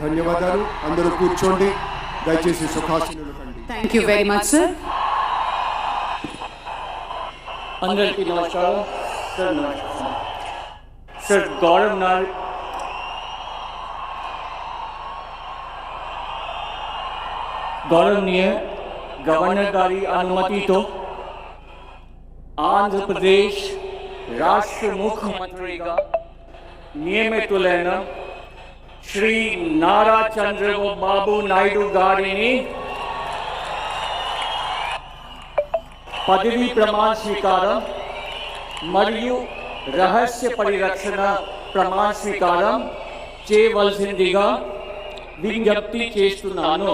ధన్యవాదాలు అందరూ కూర్చోండి దయచేసి సుఖాసీనులు కండి thank you very much sir అందరికీ నమస్కారం సార్ నమస్కారం సార్ గౌరవ్ నార్ గౌరవనీయ గవర్నర్ గారి అనుమతితో ఆంధ్రప్రదేశ్ రాష్ట్ర ముఖ్యమంత్రిగా నియమితులైన శ్రీ నారా చంద్రబాబు నాయుడు గారిని పదవీ ప్రమాణ స్వీకారం మరియు రహస్య పరిరక్షణ ప్రమాణ స్వీకారం చేయవలసిందిగా విజ్ఞప్తి చేస్తున్నాను.